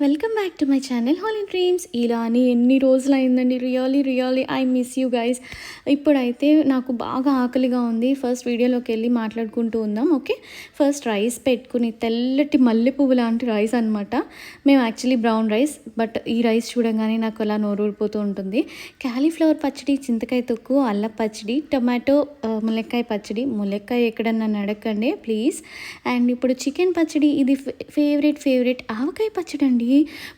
Welcome back to my channel holy dreams ఇలా అని ఎన్ని రోజులు అయిందండి really really I miss you guys ఇప్పుడైతే నాకు బాగా ఆకలిగా ఉంది. ఫస్ట్ వీడియోలోకి వెళ్ళి మాట్లాడుకుంటూ ఉందాం ఓకే ఫస్ట్ రైస్ పెట్టుకుని తెల్లటి మల్లె పువ్వు లాంటి రైస్ అనమాట మేము యాక్చువల్లీ బ్రౌన్ రైస్ బట్ ఈ రైస్ చూడంగానే నాకు అలా నోరూరిపోతూ ఉంటుంది. క్యాలీఫ్లవర్ పచ్చడి చింతకాయ తొక్కు అల్ల పచ్చడి టమాటో uh, ములక్కాయ పచ్చడి. ములక్కాయ ఎక్కడన్నా నడకండి ప్లీజ్ అండ్ ఇప్పుడు చికెన్ పచ్చడి ఇది ఫేవరెట్ ఫేవరెట్ ఆవకాయ పచ్చడి అండి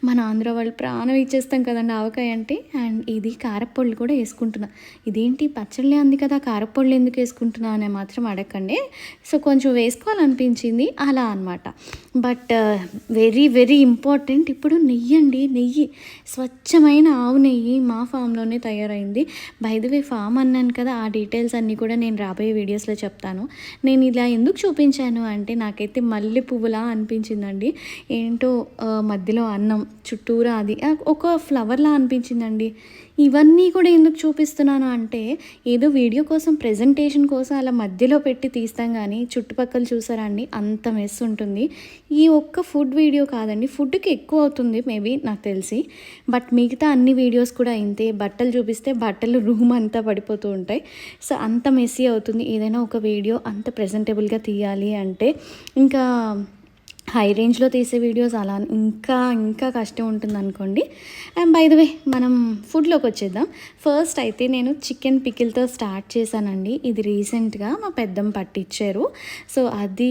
మన ఆంధ్ర వాళ్ళు ప్రాణం ఇచ్చేస్తాం కదండి ఆవకాయ అంటే. అండ్ ఇది కారపొళ్ళు కూడా వేసుకుంటున్నా. ఇదేంటి? పచ్చళ్ళే అంది కదా కారపొళ్ళు ఎందుకు వేసుకుంటున్నా అనే మాత్రం అడగండి సో కొంచెం వేసుకోవాలనిపించింది అలా అనమాట బట్ వెరీ వెరీ ఇంపార్టెంట్. ఇప్పుడు నెయ్యి అండి నెయ్యి. స్వచ్ఛమైన ఆవు నెయ్యి మా ఫామ్లోనే తయారైంది. వే ఫామ్ అన్నాను కదా ఆ డీటెయిల్స్ అన్నీ కూడా నేను రాబోయే వీడియోస్లో చెప్తాను. నేను ఇలా ఎందుకు చూపించాను అంటే నాకైతే మల్లె పువ్వులా అనిపించిందండి. ఏంటో మధ్యలో మధ్యలో అన్నం చుట్టూరా అది. ఒక ఫ్లవర్లా అనిపించిందండి. ఇవన్నీ కూడా ఎందుకు చూపిస్తున్నాను అంటే ఏదో వీడియో కోసం ప్రజెంటేషన్ కోసం అలా మధ్యలో పెట్టి తీస్తాం కానీ చుట్టుపక్కల చూసారా అండి అంత మెస్ ఉంటుంది. ఈ ఒక్క ఫుడ్ వీడియో కాదండి ఫుడ్కి ఎక్కువ అవుతుంది మేబీ నాకు తెలిసి. బట్ మిగతా అన్ని వీడియోస్ కూడా ఇంతే బట్టలు చూపిస్తే బట్టలు రూమ్ అంతా పడిపోతూ ఉంటాయి. సో అంత మెస్సీ అవుతుంది. ఏదైనా ఒక వీడియో అంత ప్రజెంటబుల్గా తీయాలి అంటే ఇంకా హై రేంజ్లో తీసే వీడియోస్ అలా ఇంకా ఇంకా కష్టం ఉంటుంది అనుకోండి అండ్ బై ద వే మనం ఫుడ్లోకి వచ్చేద్దాం. ఫస్ట్ అయితే నేను చికెన్ పికిల్తో స్టార్ట్ చేశానండి. ఇది రీసెంట్గా మా పెద్దం పట్టించారు సో అది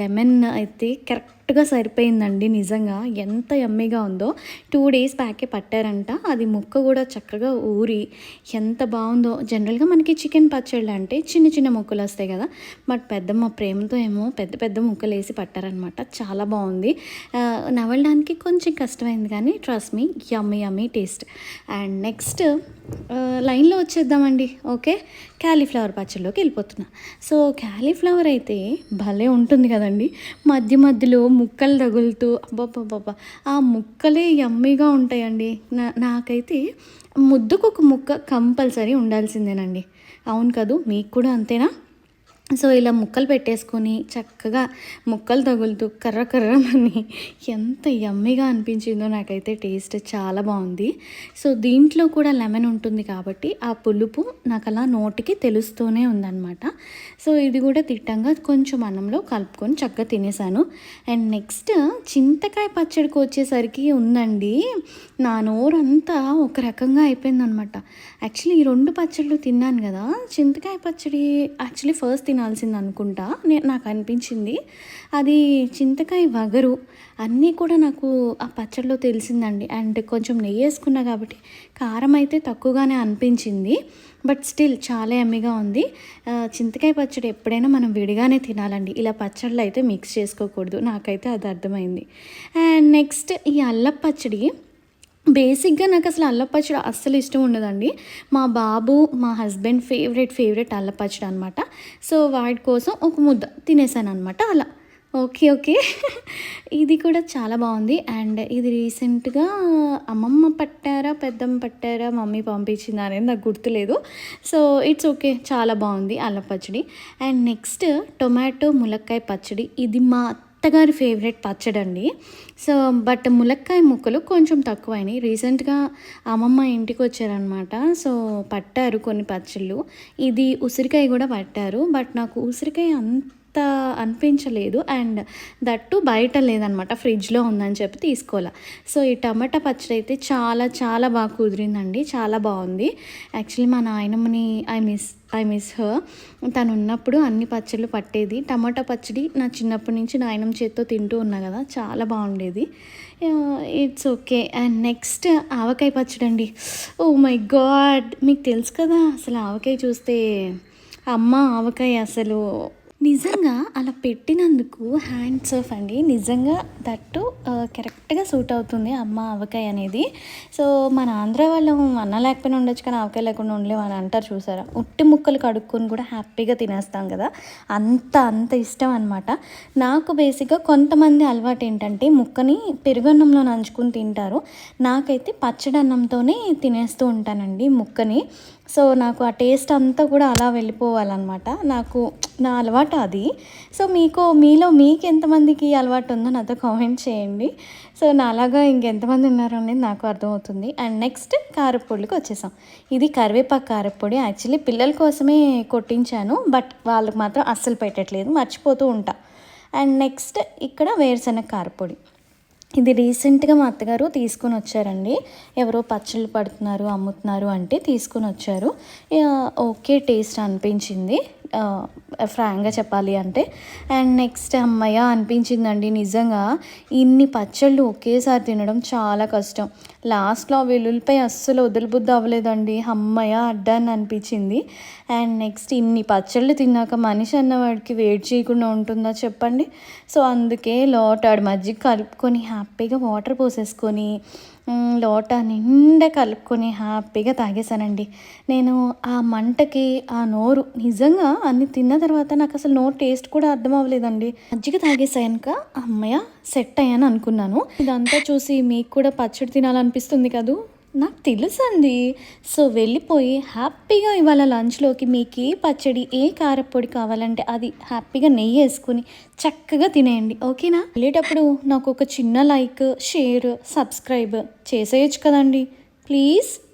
లెమన్ అయితే కరెక్ట్ కరెక్ట్గా సరిపోయిందండి నిజంగా. ఎంత ఎమ్మిగా ఉందో. టూ డేస్ బ్యాకే పట్టారంట. అది ముక్క కూడా చక్కగా ఊరి ఎంత బాగుందో. జనరల్గా మనకి చికెన్ పచ్చళ్ళు అంటే చిన్న చిన్న ముక్కలు వస్తాయి కదా. బట్ పెద్దమ్మ ప్రేమతో ఏమో పెద్ద పెద్ద ముక్కలు వేసి పట్టారనమాట చాలా బాగుంది. నవలడానికి కొంచెం కష్టమైంది కానీ trust me yummy yummy taste and next లైన్లో వచ్చేద్దామండి. ఓకే? క్యాలీఫ్లవర్ పచ్చళ్ళలోకి వెళ్ళిపోతున్నా. సో క్యాలీఫ్లవర్ అయితే భలే ఉంటుంది కదండి. మధ్య మధ్యలో ముక్కలు తగులుతూ అబ్బాబ్బాబ్బా ఆ ముక్కలే యమ్మీగా ఉంటాయండి. నా నాకైతే ముద్దుకు ఒక ముక్క కంపల్సరీ ఉండాల్సిందేనండి. అవును కదూ మీకు కూడా అంతేనా? సో ఇలా ముక్కలు పెట్టేసుకొని చక్కగా ముక్కలు తగులుతూ కర్ర కర్రమని ఎంత యమ్మీగా అనిపించిందో నాకైతే టేస్ట్ చాలా బాగుంది. సో దీంట్లో కూడా లెమన్ ఉంటుంది కాబట్టి ఆ పులుపు నాకు అలా నోటికి తెలుస్తూనే ఉందన్నమాట. సో ఇది కూడా తిట్టంగా కొంచెం అన్నంలో కలుపుకొని చక్కగా తినేసాను. అండ్ నెక్స్ట్ చింతకాయ పచ్చడికి వచ్చేసరికి ఉందండి. నా నోరంతా ఒక రకంగా అయిపోయిందనమాట. యాక్చువల్లీ ఈ రెండు పచ్చళ్ళు తిన్నాను కదా చింతకాయ పచ్చడి యాక్చువల్లీ ఫస్ట్ తినాల్సింది అనుకుంటా నేను నాకు అనిపించింది. అది చింతకాయ వగరు అన్నీ కూడా నాకు ఆ పచ్చడిలో తెలిసిందండి. అండ్ కొంచెం నెయ్యి వేసుకున్నా కాబట్టి కారం అయితే తక్కువగానే అనిపించింది. బట్ స్టిల్ చాలా ఎమ్మిగా ఉంది. చింతకాయ పచ్చడి ఎప్పుడైనా మనం విడిగానే తినాలండి. ఇలా పచ్చళ్ళు అయితే మిక్స్ చేసుకోకూడదు. నాకైతే అది అర్థమైంది. అండ్ నెక్స్ట్ ఈ అల్లం పచ్చడి బేసిక్గా నాకు అసలు అల్లపచ్చడి అస్సలు ఇష్టం ఉండదండి. మా బాబు మా హస్బెండ్ ఫేవరెట్ ఫేవరెట్ అల్లపచ్చడి అనమాట సో వాడి కోసం ఒక ముద్ద తినేసాను అనమాట అలా. Okay okay. ఇది కూడా చాలా బాగుంది. అండ్ ఇది రీసెంట్గా అమ్మమ్మ పట్టారా పెద్దమ్మ పట్టారా మమ్మీ పంపించిందా అనేది నాకు గుర్తులేదు. సో ఇట్స్ ఓకే చాలా బాగుంది అల్లం పచ్చడి అండ్ నెక్స్ట్ టొమాటో ములక్కాయ పచ్చడి. ఇది మా అత్తగారి ఫేవరెట్ పచ్చడి అండి సో బట్ ములక్కాయ ముక్కలు కొంచెం తక్కువైనాయి. రీసెంట్గా అమ్మమ్మ ఇంటికి వచ్చారనమాట సో పట్టారు కొన్ని పచ్చళ్ళు. ఇది ఉసిరికాయ కూడా పట్టారు. బట్ నాకు ఉసిరికాయ అంత అనిపించలేదు. అండ్ దట్టు బయట లేదనమాట. ఫ్రిడ్జ్లో ఉందని చెప్పి తీసుకోవాలా. సో ఈ టమాటా పచ్చడి అయితే చాలా చాలా బాగా కుదిరిందండి. చాలా బాగుంది. యాక్చువల్లీ మా నాయనమ్మని I miss I miss her. తను ఉన్నప్పుడు అన్ని పచ్చళ్ళు పట్టేది. టమాటా పచ్చడి నా చిన్నప్పటి నుంచి నాయనమ్మ చేత్తో తింటూ ఉన్నా కదా చాలా బాగుండేది. It's okay. అండ్ నెక్స్ట్ ఆవకాయ పచ్చడి అండి ఓ మై గాడ్! మీకు తెలుసు కదా అసలు ఆవకాయ చూస్తే అమ్మ ఆవకాయ అసలు నిజంగా అలా పెట్టినందుకు హ్యాండ్స్ ఆఫ్ అండి. నిజంగా దట్టు కరెక్ట్గా సూట్ అవుతుంది అమ్మ ఆవకాయ అనేది. సో మన ఆంధ్ర వాళ్ళం అన్న లేకపోయినా ఉండొచ్చు కానీ ఆవకాయ లేకుండా ఉండలేము అని అంటారు చూసారా? ఉట్టి ముక్కలు కడుక్కొని కూడా హ్యాపీగా తినేస్తాం కదా. అంత అంత ఇష్టం అనమాట నాకు బేసిక్గా కొంతమంది అలవాటు ఏంటంటే ముక్కని పెరుగన్నంలో నంచుకుని తింటారు. నాకైతే పచ్చడి అన్నంతోనే తినేస్తూ ఉంటానండి ముక్కని. సో నాకు ఆ టేస్ట్ అంతా కూడా అలా వెళ్ళిపోవాలన్నమాట. నాకు నా అలవాటు అది. సో మీకు మీలో మీకు ఎంతమందికి అలవాటు ఉందో నాతో కామెంట్ చేయండి. సో నాలాగా ఇంకెంతమంది ఉన్నారో అనేది నాకు అర్థమవుతుంది. అండ్ నెక్స్ట్ కారపొడికి వచ్చేసాం. ఇది కరివేపాకు కారపొడి. యాక్చువల్లీ పిల్లల కోసమే కొట్టించాను బట్ వాళ్ళకి మాత్రం అస్సలు పెట్టట్లేదు మర్చిపోతూ ఉంటా. అండ్ నెక్స్ట్ ఇక్కడ వేరుశనగ కారపొడి. ఇది రీసెంట్గా మా అత్తగారు తీసుకొని వచ్చారండి. ఎవరో పచ్చళ్ళు పడుతున్నారు అమ్ముతున్నారు అంటే తీసుకొని వచ్చారు. ఓకే టేస్ట్ అనిపించింది. ఫ్రాంక్గా చెప్పాలి అంటే అండ్ నెక్స్ట్ అమ్మయ్య అనిపించిందండి నిజంగా. ఇన్ని పచ్చళ్ళు ఒకేసారి తినడం చాలా కష్టం. లాస్ట్లో ఆ వెల్లుల్లిపై అస్సలు వదిలిబుద్ధి అవ్వలేదండి అమ్మయ్య అడ్డాన్ని అనిపించింది. అండ్ నెక్స్ట్ ఇన్ని పచ్చళ్ళు తిన్నాక మనిషి అన్నవాడికి వెయిట్ చేయకుండా ఉంటుందా చెప్పండి? సో అందుకే లోటాడు మజ్జిగ కలుపుకొని హ్యాపీగా వాటర్ పోసేసుకొని లోట లోటా నిండా కలుపుకొని హ్యాపీగా తాగేశానండి. నేను ఆ మంటకి ఆ నోరు నిజంగా అన్ని తిన్న తర్వాత నాకు అసలు నో టేస్ట్ కూడా అర్థం అవ్వలేదండి. మజ్జిగ తాగేసాయనుక అమ్మయ్య సెట్ అయ్యాను అనుకున్నాను. ఇదంతా చూసి మీకు కూడా పచ్చడి తినాలనిపిస్తుంది కదూ? నాకు తెలుసండి. సో వెళ్ళిపోయి హ్యాపీగా ఇవాళ లంచ్లోకి మీకు ఏ పచ్చడి ఏ కారపొడి కావాలంటే అది హ్యాపీగా నెయ్యి వేసుకుని చక్కగా తినేయండి. ఓకేనా? వెళ్ళేటప్పుడు నాకు ఒక చిన్న లైక్ షేర్ సబ్స్క్రైబ్ చేసేయచ్చు కదండి. ప్లీజ్.